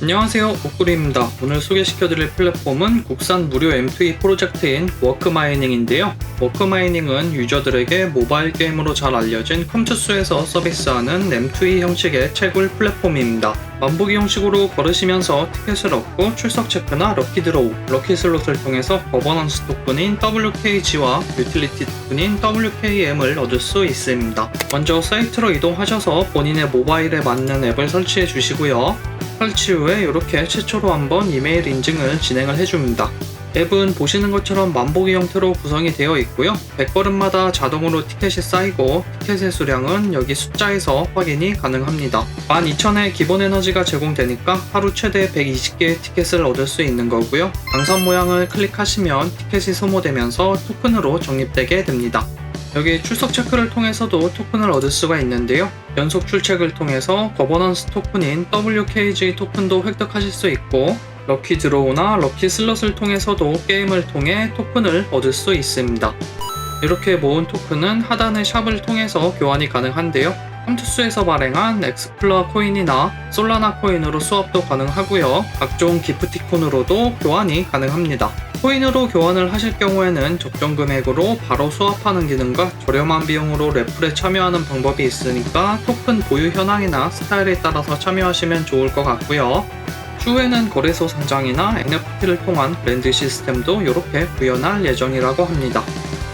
안녕하세요 옥구리입니다 오늘 소개시켜드릴 플랫폼은 국산 무료 M2E 프로젝트인 워크마이닝인데요 워크마이닝은 유저들에게 모바일 게임으로 잘 알려진 컴투스에서 서비스하는 M2E 형식의 채굴 플랫폼입니다 만보기 형식으로 걸으시면서 티켓을 얻고 출석 체크나 럭키 드로우, 럭키 슬롯을 통해서 거버넌스 토큰인 WKG와 유틸리티 토큰인 WKM을 얻을 수 있습니다. 먼저 사이트로 이동하셔서 본인의 모바일에 맞는 앱을 설치해 주시고요. 설치 후에 이렇게 최초로 한번 이메일 인증을 진행을 해줍니다. 앱은 보시는 것처럼 만보기 형태로 구성이 되어 있고요. 100걸음마다 자동으로 티켓이 쌓이고 티켓의 수량은 여기 숫자에서 확인이 가능합니다. 12,000의 기본 에너지가 제공되니까 하루 최대 120개의 티켓을 얻을 수 있는 거고요. 당선 모양을 클릭하시면 티켓이 소모되면서 토큰으로 적립되게 됩니다. 여기 출석 체크를 통해서도 토큰을 얻을 수가 있는데요. 연속 출첵을 통해서 거버넌스 토큰인 WKG 토큰도 획득하실 수 있고 럭키 드로우나 럭키 슬롯을 통해서도 게임을 통해 토큰을 얻을 수 있습니다. 이렇게 모은 토큰은 하단의 샵을 통해서 교환이 가능한데요. 컴투스에서 발행한 엑스플라 코인이나 솔라나 코인으로 수업도 가능하고요. 각종 기프티콘으로도 교환이 가능합니다. 코인으로 교환을 하실 경우에는 적정 금액으로 바로 수합하는 기능과 저렴한 비용으로 래플에 참여하는 방법이 있으니까 토큰 보유 현황이나 스타일에 따라서 참여하시면 좋을 것 같고요. 추후에는 거래소 상장이나 NFT를 통한 브랜드 시스템도 이렇게 구현할 예정이라고 합니다.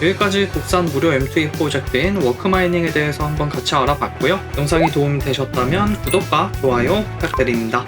여기까지 국산 무료 M2E 프로젝트인 워크마이닝에 대해서 한번 같이 알아봤고요. 영상이 도움이 되셨다면 구독과 좋아요 부탁드립니다.